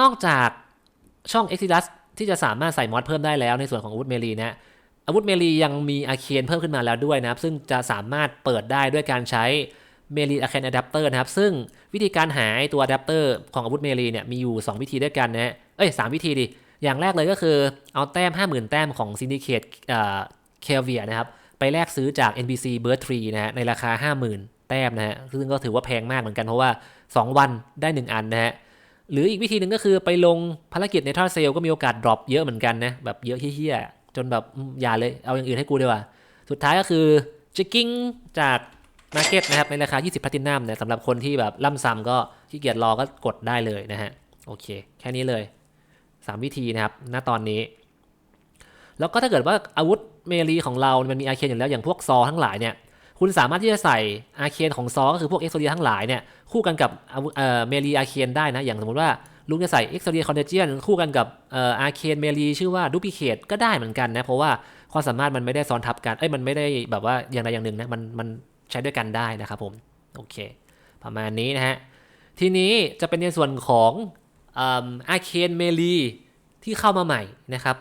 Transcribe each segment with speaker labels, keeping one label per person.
Speaker 1: นอกจากช่อง Exodus ที่จะสามารถใส่มอดเพิ่มได้แล้วในส่วนของอาวุธเมลีนะอาวุธเมลียังมีอาเคียนเพิ่มขึ้นมาแล้วด้วยนะครับ ซึ่งจะสามารถเปิดได้ด้วยการใช้เมลีอาเคนอะแดปเตอร์นะครับ ซึ่งวิธีการหาตัวอะแดปเตอร์ของอาวุธเมลีเนี่ยมีอยู่ 2 วิธีด้วยกันนะเอ้ยสวิธีดิ อย่างแรกเลยก็คือเอาแต้ม 50,000 แต้มของซินดิเคตเคลเวียนะครับ ไปแลกซื้อจาก NBC Bird Tree นะฮะในราคา 50,000 แต้มนะฮะซึ่งก็ถือว่าแพงมากเหมือนกันเพราะว่า 2 วันได้ 1 อันนะฮะ หรืออีกวิธีหนึ่งก็คือไปลงภารกิจในทอร์เซลก็มีโอกาสดรอปเยอะเหมือนกันนะแบบเยอะเฮี้ยๆจนแบบอย่าเลยเอาอย่างอื่นให้กูดีกว่า สุดท้ายก็คือจิกกิ้งจากมาร์เก็ตนะครับในราคา 20พลตินัมนะสำหรับคนที่แบบล่ำซ้ำก็ขี้เกียจรอก็กดได้เลยนะฮะโอเค แค่นี้เลย 3 วิธีนะครับณตอนนี้ แล้วก็ถ้าเกิดว่าอาวุธเมลีของเรา มันมีอาเคนอยู่แล้วอย่างพวกซอทั้งหลายเนี่ย คุณสามารถที่จะใส่อาเคนของซอก็คือพวกเอ็กโซเดียทั้งหลายเนี่ยคู่กันกับเอ่อเมลีอาเคนได้นะ อย่างสมมติว่าลุงจะใส่เอ็กโซเดียคอนเทเจียนคู่กันกับเอ่ออาเคนเมลีชื่อว่าดูพิเคตก็ได้เหมือนกันนะ เพราะว่าความสามารถมันไม่ได้ซ้อนทับกัน เอ้ยมันไม่ได้แบบว่าอย่างใดอย่างหนึ่งนะมันมันใช้ด้วยกันได้นะครับผมโอเค ประมาณนี้นะฮะทีนี้จะเป็นในส่วนของอาเคนเมลีที่เข้ามาใหม่นะครับ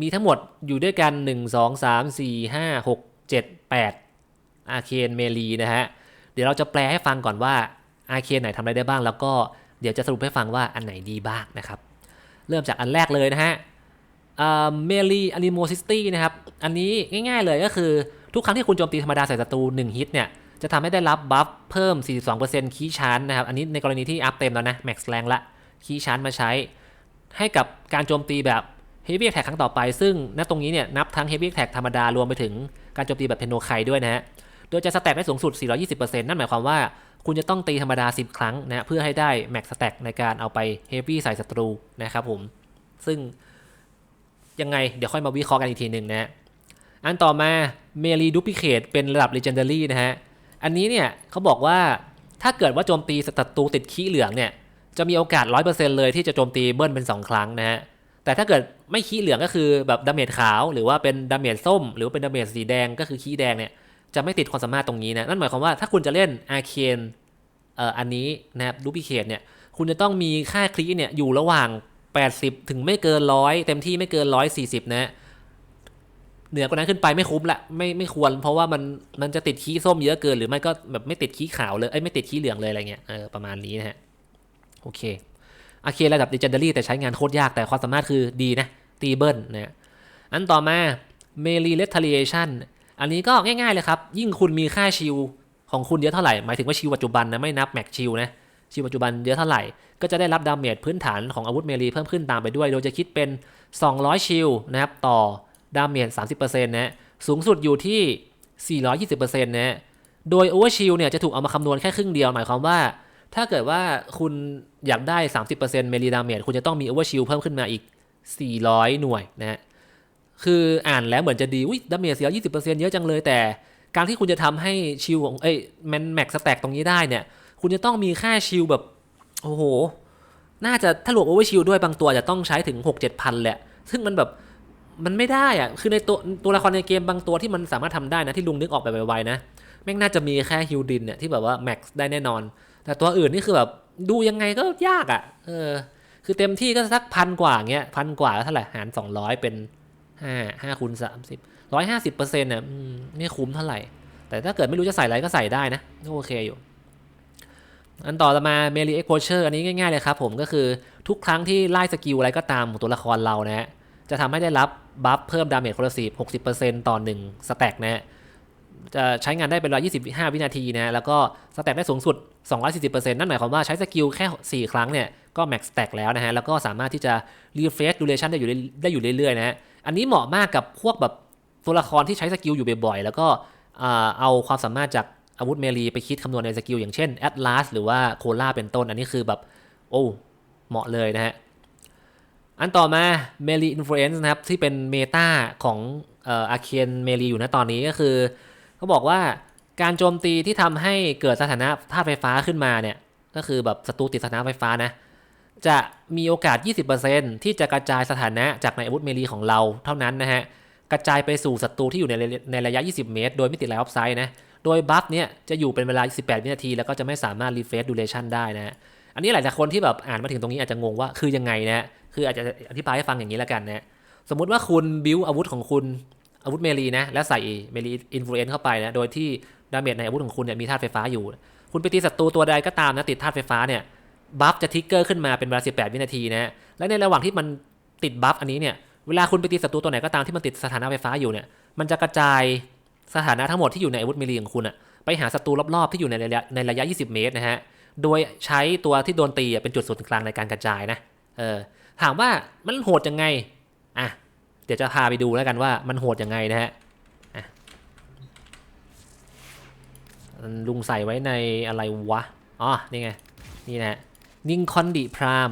Speaker 1: มีทั้งหมดอยู่ด้วยกัน 1 2 3 4 5 6 7 8 อาเคนเมลีนะฮะ เดี๋ยวเราจะแปลให้ฟังก่อนว่าอาเคนไหนทำอะไรได้บ้าง แล้วก็เดี๋ยวจะสรุปให้ฟังว่าอันไหนดีบ้างนะครับ เริ่มจากอันแรกเลยนะฮะเมลีอนิโมซิสตี้นะครับ อันนี้ง่ายๆเลยก็คือทุกครั้งที่คุณโจมตีธรรมดาใส่ศัตรู1ฮิตเนี่ยจะทำให้ได้รับบัฟเพิ่ม 42%คีย์ชาร์จนะครับ อันนี้ในกรณีที่อัพเต็มแล้วนะแม็กซ์แรงละคีย์ชาร์จมาใช้ ให้กับการโจมตีแบบ Heavy Attack ครั้งต่อไป ซึ่งณตรงนี้เนี่ยนับทั้ง Heavy Attack ธรรมดารวมไปถึงการโจมตีแบบเพนโนไคด้วยนะฮะ โดยจะสแต็กได้สูงสุด 420%นั่นหมายความว่า คุณจะต้องตีธรรมดา 10 ครั้งนะเพื่อให้ได้แม็กสแต็กในการเอาไป Heavy ใส่ศัตรูนะครับผม ซึ่งยังไงเดี๋ยวค่อยมาวิเคราะห์กันอีกทีหนึ่งนะอันต่อมาเมลีดูพิเคตเป็นระดับ Legendary นะฮะ อันนี้เนี่ยเขาบอกว่าถ้าเกิดว่าโจมตีศัตรูติดขี้เหลืองเนี่ยจะมีโอกาส 100%เลยที่จะโจมตีเบิ้ลเป็น 2 ครั้งนะฮะ แต่ถ้าเกิดไม่ขี้เหลืองก็คือแบบดาเมจขาว หรือว่าเป็นดาเมจส้ม หรือว่าเป็นดาเมจสีแดงก็คือขี้แดงเนี่ย จะไม่ติดความสามารถตรงนี้นะ นั่นหมายความว่าถ้าคุณจะเล่นอาเคนเอ่ออันนี้นะครับดูพิเคตเนี่ย คุณจะต้องมีค่าคลีเนี่ยอยู่ระหว่าง 80 ถึงไม่เกินร้อยเต็มที่ไม่เกิน 140 นะเหนือกว่านั้นขึ้นไปไม่คุ้มละไม่ไม่ควร เพราะว่ามันมันจะติดขี้ส้มเยอะเกิน หรือไม่ก็แบบไม่ติดขี้ขาวเลยไอ้ไม่ติดขี้เหลืองเลยอะไรเงี้ยเออประมาณนี้นะฮะโอเคอาเคระดับ Legendary แต่ใช้งานโคตรยากแต่ความสามารถคือดีนะตีเบิลนะอันต่อมา Melee Retaliation อันนี้ก็ง่ายๆเลยครับ ยิ่งคุณมีค่าชิลของคุณเยอะเท่าไหร่ หมายถึงว่าชิลปัจจุบันนะไม่นับแม็กชิลนะชิลปัจจุบันเยอะเท่าไหร่ ก็จะได้รับดาเมจพื้นฐานของอาวุธเมลีเพิ่มขึ้นตามไปด้วย โดยจะคิดเป็น 200 ชิลนะครับต่อดาเมจ30%นะสูงสุดอยู่ที่ 420%นะโดยโอเวอร์ชิลเนี่ยจะถูกเอามาคำนวณแค่ครึ่งเดียว หมายความว่าถ้าเกิดว่าคุณอยากได้ 30%เมลีดาเมจคุณจะต้องมีโอเวอร์ชิลเพิ่มขึ้นมาอีก 400 หน่วยนะฮะ คืออ่านแล้วเหมือนจะดีอุ้ยดาเมจเสีย20%เปอร์เซ็นต์เยอะจังเลยแต่ การที่คุณจะทำให้ชิลของเอ้ยแมนแม็กสแต็กตรงนี้ได้เนี่ย คุณจะต้องมีค่าชิลแบบ โอ้โห น่าจะถ้ารวมโอเวอร์ชิลด้วยบางตัวจะต้องใช้ถึง6 7พันแหละ ซึ่งมันแบบมันไม่ได้อะคือในตัวตัวละครในเกมบางตัวที่มันสามารถทำได้นะที่ลุงนึกออกไปไวๆนะแม่งน่าจะมีแค่ฮิลดินเนี่ยที่แบบว่าแม็กซ์ได้แน่นอน แต่ตัวอื่นนี่คือแบบดูยังไงก็ยากอะ่ะ เออ คือเต็มที่ก็สักพันกว่าเงี้ยพันกว่าเท่าไหร่หารสองร้อยเป็น ห้าห้าคูณสามสิบร้อยห้าสิบเปอร์เซ็นต์เนี่ยไม่คุ้มเท่าไหร่ แต่ถ้าเกิดไม่รู้จะใส่อะไรก็ใส่ได้นะก็โอเคอยู่อันต่อมาเมลีเอ็กโพเชอร์อันนี้ง่ายๆเลยครับผมก็คือทุกครั้งที่ไล่สกิลอะไรก็ตามของตัวละครเรานะฮะจะทำให้ได้รับบัฟเพิ่มดาเมจคนละสิบหกสิบเปอร์เซ็นต์ต่อหนึ่งสแต็กนะฮะ จะใช้งานได้เป็นเวลา25 วินาทีนะ แล้วก็สแต็กได้สูงสุด 240%นั่นหมายความว่าใช้สกิลแค่ 4 ครั้งเนี่ยก็แม็กสแต็กแล้วนะฮะ แล้วก็สามารถที่จะรีเฟรชดูเรชั่นได้อยู่ได้อยู่เรื่อยๆนะฮะ อันนี้เหมาะมากกับพวกแบบตัวละครที่ใช้สกิลอยู่บ่อยๆ แล้วก็เอาความสามารถจากอาวุธเมลีไปคิดคำนวณในสกิลอย่างเช่นแอตลาสหรือว่าโคล่าเป็นต้น อันนี้คือแบบโอ้เหมาะเลยนะฮะ อันต่อมา m e l e Influence นะครับที่เป็นเมตาของอาเคียนเมลีอยู่นะตอนนี้ก็คือ เขาบอกว่าการโจมตีที่ทำให้เกิดสถานะธาตุไฟฟ้าขึ้นมาเนี่ยก็คือแบบศัตรูติดสถานะไฟฟ้านะจะมีโอกาส 20%ที่จะกระจายสถานะจากในอาวุธเมลีของเราเท่านั้นนะฮะกระจายไปสู่ศัตรูที่อยู่ในในระยะ 20 เมตร โดยไม่ติดไลน์ออฟไซด์นะโดยบัฟเนี่ยจะอยู่เป็นเวลา 18 วินาที แล้วก็จะไม่สามารถรีเฟรชดูเรชันได้นะอันนี้หลายๆคนที่แบบอ่านมาถึงตรงนี้อาจจะงงว่าคือยังไงนะคืออาจจะอธิบายให้ฟังอย่างนี้แล้วกันนะสมมุติว่าคุณบิวอาวุธของคุณ อาวุธเมลีนะแล้วใส่เมลีอินฟลูเอนซ์เข้าไปนะโดยที่ดาเมจในอาวุธของคุณเนี่ยมีธาตุไฟฟ้าอยู่ คุณไปตีศัตรูตัวใดก็ตามนะติดธาตุไฟฟ้าเนี่ยบัฟจะทิกเกอร์ขึ้นมาเป็นเวลา 18 วินาทีนะและในระหว่างที่มันติดบัฟอันนี้เนี่ยเวลาคุณไปตีศัตรูตัวไหนก็ตามที่มันติดสถานะไฟฟ้าอยู่เนี่ยมันจะกระจายสถานะทั้งหมดที่อยู่ในอาวุธเมลีของคุณอะไปหาศัตรูรอบๆที่อยู่ในระยะในระยะ 20 เมตรนะฮะโดยใช้ตัวที่โดนตีเป็นจุดศูนย์กลางในการกระจายนะเออถามว่ามันโหดยังไงอะ เดี๋ยวจะพาไปดูแล้วกันว่ามันโหดยังไงนะฮะลุงใส่ไว้ในอะไรวะ อ๋อ นี่ไง นี่นะนิงคอนดิพราม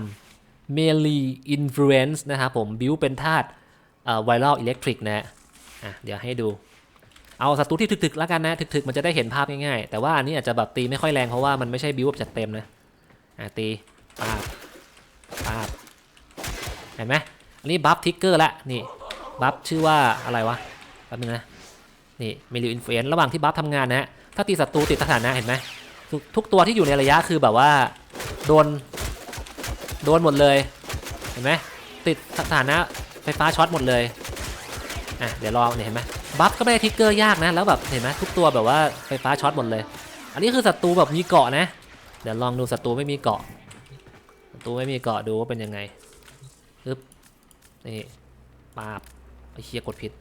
Speaker 1: เมลีอินฟลูเอนซ์นะครับผมบิวเป็นธาตุไวรัลอิเล็กทริกนะอะเดี๋ยวให้ดู เอาศัตรูที่ถึกๆแล้วกันนะถึกๆ มันจะได้เห็นภาพง่ายๆ แต่ว่าอันนี้อาจจะแบบตีไม่ค่อยแรงเพราะว่ามันไม่ใช่บิวแบบจัดเต็มนะ อะตีปาบปาบเห็นไหมอันนี้บัฟทิกเกอร์ละนี่ บัฟชื่อว่าอะไรวะแป๊บนึงนะนี่เมลิอินฟลูเอนซ์ระหว่างที่บัฟทำงานนะฮะถ้าตีศัตรูติดสถานะเห็นไหมทุกทุกตัวที่อยู่ในระยะคือแบบว่าโดนโดนหมดเลยเห็นไหมติดสถานะไฟฟ้าช็อตหมดเลยอะเดี๋ยวลองเนี่ยเห็นไหมบัฟก็ไม่ได้ทิกเกอร์ยากนะแล้วแบบเห็นไหมทุกตัวแบบว่าไฟฟ้าช็อตหมดเลย อันนี้คือศัตรูแบบมีเกาะนะ เดี๋ยวลองดูศัตรูไม่มีเกาะศัตรูไม่มีเกาะดูว่าเป็นยังไงปึ๊บนี่ปาบ ไอ้เคียกดผิด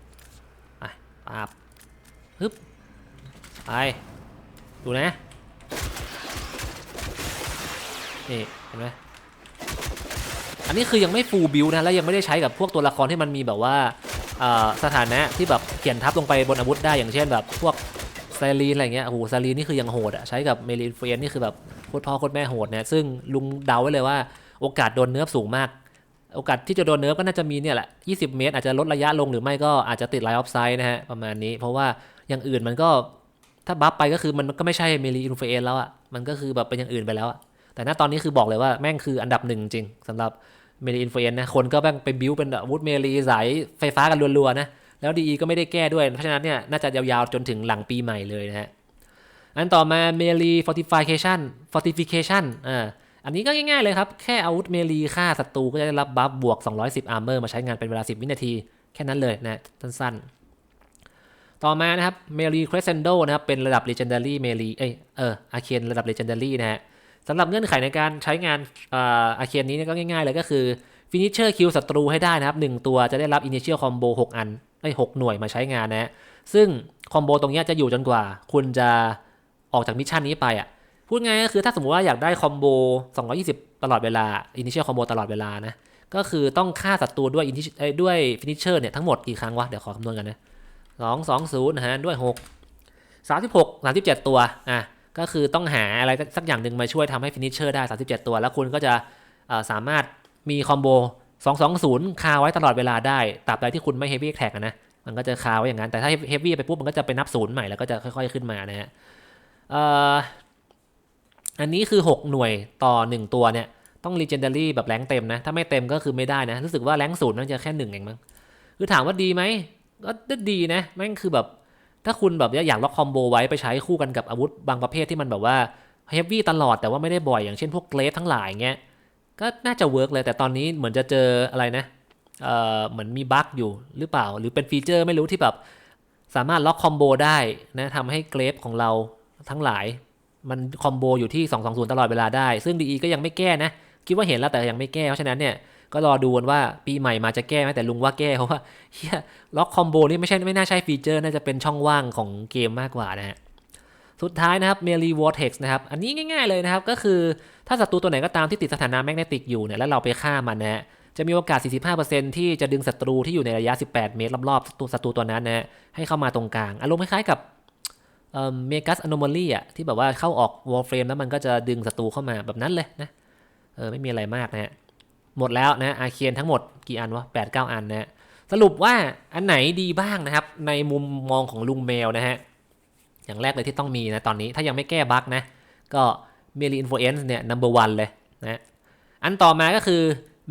Speaker 1: ไปปาบปึ๊บไปดูนะ นี่ เห็นไหมอันนี้คือยังไม่ฟูลบิวนะ แล้วยังไม่ได้ใช้กับพวกตัวละครที่มันมีแบบว่าสถานะที่แบบเขียนทับลงไปบนอาวุธได้อย่างเช่นแบบพวกไซรีนอะไรเงี้ยโอ้โหไซรีนนี่คือยังโหดอะใช้กับเมลินเฟียนนี่คือแบบโคตรพ่อโคตรแม่โหดนะซึ่งลุงเดาไว้เลยว่า โอกาสโดนเนื้อสูงมาก โอกาสที่จะโดนเนิร์ฟก็น่าจะมีเนี่ยแหละ 20 เมตร อาจจะลดระยะลงหรือไม่ก็อาจจะติดไลน์ออฟไซด์นะฮะ ประมาณนี้ เพราะว่าอย่างอื่นมันก็ถ้าบัฟไปก็คือมันก็ไม่ใช่เมลีอินฟลูเอนแล้วอะมันก็คือแบบเป็นอย่างอื่นไปแล้วอะแต่ณตอนนี้คือบอกเลยว่าแม่งคืออันดับหนึ่งจริงสำหรับเมลีอินฟลูเอนนะ คนก็แม่งไปบิวเป็นอาวุธเมลีสายไฟฟ้ากันรัวๆนะ แล้วดีก็ไม่ได้แก้ด้วย เพราะฉะนั้นเนี่ยน่าจะยาวๆจนถึงหลังปีใหม่เลยนะฮะ อันต่อมาเมลีฟอร์ติฟิเคชันฟอร์ติฟิเคชันอ่า อันนี้ก็ง่ายๆเลยครับ แค่อาวุธเมลีฆ่าศัตรูก็จะได้รับบัฟบวก 210 อาร์เมอร์มาใช้งานเป็นเวลา 10 วินาที แค่นั้นเลยนะสั้นๆ ต่อมานะครับเมลีครสเซนโดนะครับเป็นระดับ Legendary เมลีเอยเอออาเคนระดับ Legendary นะฮะสำหรับเงื่อนไขในการใช้งานอาเคนนี้ก็ง่ายๆเลยก็คือฟินิชเชอร์คิวศัตรูให้ได้นะครับ 1 ตัวจะได้รับ Initial Combo 6อันไอ้หหน่วยมาใช้งานนะฮะซึ่งคอมโบตรงนี้จะอยู่จนกว่า คุณจะออกจากมิชชั่นนี้ไปอะ พูดง่ายก็คือถ้าสมมติว่าอยากได้คอมโบ 220 ตลอดเวลา Initial Combo ตลอดเวลานะ ก็คือต้องฆ่าศัตรูด้วยด้วยฟินิชเชอร์เนี่ยทั้งหมดกี่ครั้งวะ เดี๋ยวขอคำนวณกันนะสองสองศูนย์นะฮะด้วยหกสามสิบหกสามสิบเจ็ดตัว อะ ก็คือต้องหาอะไรสักอย่างหนึ่งมาช่วยทำให้ฟินิชเชอร์ได้สามสิบเจ็ดตัว แล้วคุณก็จะสามารถมีคอมโบสองสองศูนย์คาไว้ตลอดเวลาได้ตราบใดที่คุณไม่เฮฟวี่แท็กนะ มันก็จะคาไว้อย่างนั้น แต่ถ้าเฮฟวี่ไปปุ๊บมันก็จะไปนับศูนย์ใหม่แล้วก็จะค่อยๆขึ้นมานะฮะ อันนี้คือ 6 หน่วยต่อ 1 ตัวเนี่ย ต้อง Legendary แบบแรงเต็มนะ ถ้าไม่เต็มก็คือไม่ได้นะ รู้สึกว่าแรงศูนย์มันจะแค่หนึ่งเองมั้งคือถามว่าดีไหมก็ดีนะแม่งคือแบบถ้าคุณแบบอยากล็อกคอมโบไว้ไปใช้คู่กันกับอาวุธบางประเภทที่มันแบบว่าเฮฟวี่ตลอดแต่ว่าไม่ได้บ่อยอย่างเช่นพวกเกรฟทั้งหลายเงี้ยก็น่าจะเวิร์กเลย แต่ตอนนี้เหมือนจะเจออะไรนะเอ่อเหมือนมีบั๊กอยู่หรือเปล่า หรือเป็นฟีเจอร์ไม่รู้ที่แบบสามารถล็อกคอมโบได้นะทำให้เกรฟของเราทั้งหลาย มันคอมโบอยู่ที่ 220 ตลอดเวลาได้ ซึ่ง DE ก็ยังไม่แก้นะ คิดว่าเห็นแล้วแต่ยังไม่แก้ เพราะฉะนั้นเนี่ยก็รอดูกันว่าปีใหม่มาจะแก้ไหมแต่ลุงว่าแก้เพราะว่าเฮียล็อกคอมโบนี่ไม่ใช่ไม่น่าใช่ฟีเจอร์น่าจะเป็นช่องว่างของเกมมากกว่านะฮะสุดท้ายนะครับเมลีวอร์เท็กซ์นะครับ อันนี้ง่ายๆเลยนะครับ ก็คือถ้าศัตรูตัวไหนก็ตามที่ติดสถานะแมกเนติกอยู่เนี่ยแล้วเราไปฆ่ามันนะฮะจะมีโอกาส 45%ที่จะดึงศัตรูที่อยู่ในระยะ 18 เมตรรอบๆตัวศัตรูตัวนั้นนะฮะให้เข้ามาตรงกลาง อารมณ์คล้ายๆกับ เมกัสอโนมาลีอะที่แบบว่าเข้าออกวอลเฟรมแล้วมันก็จะดึงศัตรูเข้ามาแบบนั้นเลยนะเออไม่มีอะไรมากนะฮะหมดแล้วนะอาเคียนทั้งหมดกี่อันวะแปดเก้าอันนะฮะสรุปว่าอันไหนดีบ้างนะครับ ในมุมมองของลุงแมวนะฮะ อย่างแรกเลยที่ต้องมีนะตอนนี้ถ้ายังไม่แก้บั๊กนะ ก็เมลีอินฟลูเอนซ์เนี่ย number one เลยนะอันต่อมาก็คือ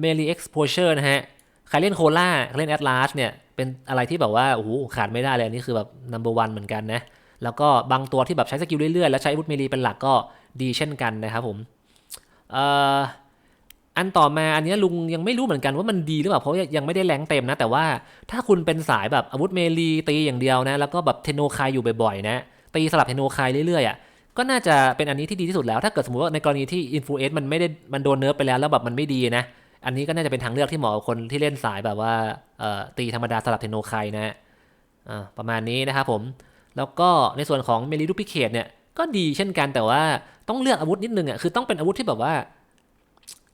Speaker 1: เมลีเอ็กซ์โพเชอร์นะฮะใครเล่นโคล่าใครเล่นแอตลาสเนี่ยเป็นอะไรที่แบบว่าโอ้โหขาดไม่ได้เลยอันนี้คือแบบ number one เหมือนกันนะ แล้วก็บางตัวที่แบบใช้สกิลเรื่อยๆ แล้วใช้อาวุธเมลีเป็นหลักก็ดีเช่นกันนะครับผมเอ่ออันต่อมาอันนี้ลุงยังไม่รู้เหมือนกันว่ามันดีหรือเปล่าเพราะยังไม่ได้แรงเต็มนะ แต่ว่าถ้าคุณเป็นสายแบบอาวุธเมลีตีอย่างเดียวนะ แล้วก็แบบเทโนคายอยู่บ่อยๆนะตีสลับเทโนคายเรื่อยๆอะก็น่าจะเป็นอันนี้ที่ดีที่สุดแล้ว ถ้าเกิดสมมติว่าในกรณีที่อินฟลูเอนซ์มันไม่ได้มันโดนเนิร์ฟไปแล้วแล้วแบบมันไม่ดีนะอันนี้ก็น่าจะเป็นทางเลือกที่เหมาะกับคนที่เล่นสายแบบว่าตีธรรมดาสลับเทโนคายนะฮะอ่าประมาณนี้นะครับผม แล้วก็ในส่วนของเมลีดูพิเคตเนี่ยก็ดีเช่นกันแต่ว่าต้องเลือกอาวุธนิดนึงอะคือต้องเป็นอาวุธที่แบบว่า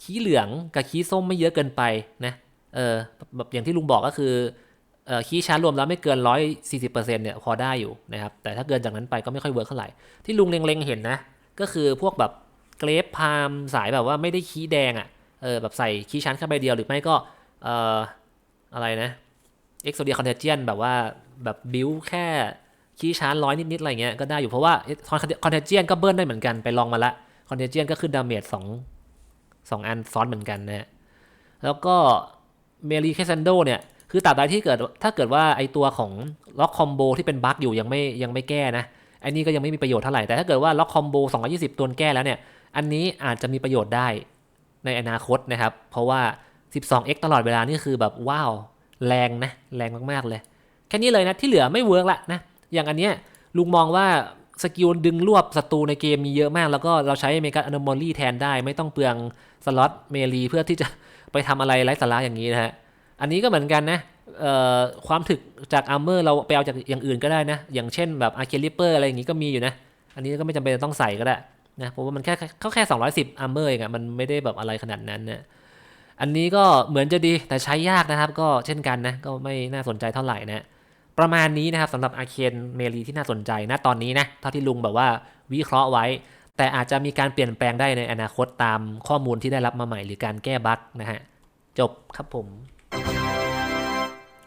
Speaker 1: ขี้เหลืองกับขี้ส้มไม่เยอะเกินไปนะเออแบบอย่างที่ลุงบอกก็คือเออขี้ช้าร์จรวมแล้วไม่เกินร้อยสี่สิบเปอร์เซ็นต์เนี่ยพอได้อยู่นะครับแต่ถ้าเกินจากนั้นไปก็ไม่ค่อยเวิร์กเท่าไหร่ ที่ลุงเล็งๆเห็นนะ ก็คือพวกแบบเกรฟพามสายแบบว่าไม่ได้ขี้แดงอะเออแบบใส่ขี้ชั้นแค่ใบเดียวหรือไม่ก็เอ่ออะไรนะเอ็กโซเดียคอนเทเจียนแบบว่าแบบบิวแค่ ขี้ชั้นร้อยนิดๆอะไรเงี้ยก็ได้อยู่เพราะว่าคอนเทเจียนก็เบิ้ลได้เหมือนกันไปลองมาละคอนเทเจียนก็ขึ้นดาเมจสองสองอันซ้อนเหมือนกันนะแล้วก็เมลีแคซันโดเนี่ยคือตราบใดที่เกิดถ้าเกิดว่าไอตัวของล็อกคอมโบที่เป็นบั๊กอยู่ยังไม่ยังไม่แก้นะอันนี้ก็ยังไม่มีประโยชน์เท่าไหร่ แต่ถ้าเกิดว่าล็อกคอมโบ220 ตัวแก้แล้วเนี่ย อันนี้อาจจะมีประโยชน์ได้ในอนาคตนะครับ เพราะว่า 12x ตลอดเวลานี่คือแบบว้าว แรงนะ แรงมาก ๆ เลย แค่นี้เลยนะ ที่เหลือไม่เวิร์กละนะ อย่างอันเนี้ยลุงมองว่าสกิลดึงรวบศัตรูในเกมมีเยอะมาก แล้วก็เราใช้เมกาอน m มอลี่แทนได้ ไม่ต้องเปลืองสล็อตเมลีเพื่อที่จะไปทำอะไรไร้สาระอย่างนี้นะฮะ อันนี้ก็เหมือนกันนะความถึกจากอาร์เมอร์เราไปเอาจากอย่างอื่นก็ได้นะ อย่างเช่นแบบอาร์เคลิเปอร์อะไรอย่างนี้ก็มีอยู่นะ อันนี้ก็ไม่จำเป็นต้องใส่ก็ได้นะเพราะว่ามันแค่เขาแค่ 210อาร์เมอร์เองอะมันไม่ได้แบบอะไรขนาดนั้นนะอันนี้ก็เหมือนจะดีแต่ใช้ยากนะครับ ก็เช่นกันนะก็ไม่น่าสนใจเท่าไหร่นะ ประมาณนี้นะครับสำหรับอาเคนเมลีที่น่าสนใจนะตอนนี้นะเท่าที่ลุงแบบว่าวิเคราะห์ไว้ แต่อาจจะมีการเปลี่ยนแปลงได้ในอนาคตตามข้อมูลที่ได้รับมาใหม่ หรือการแก้บั๊กนะฮะจบครับผม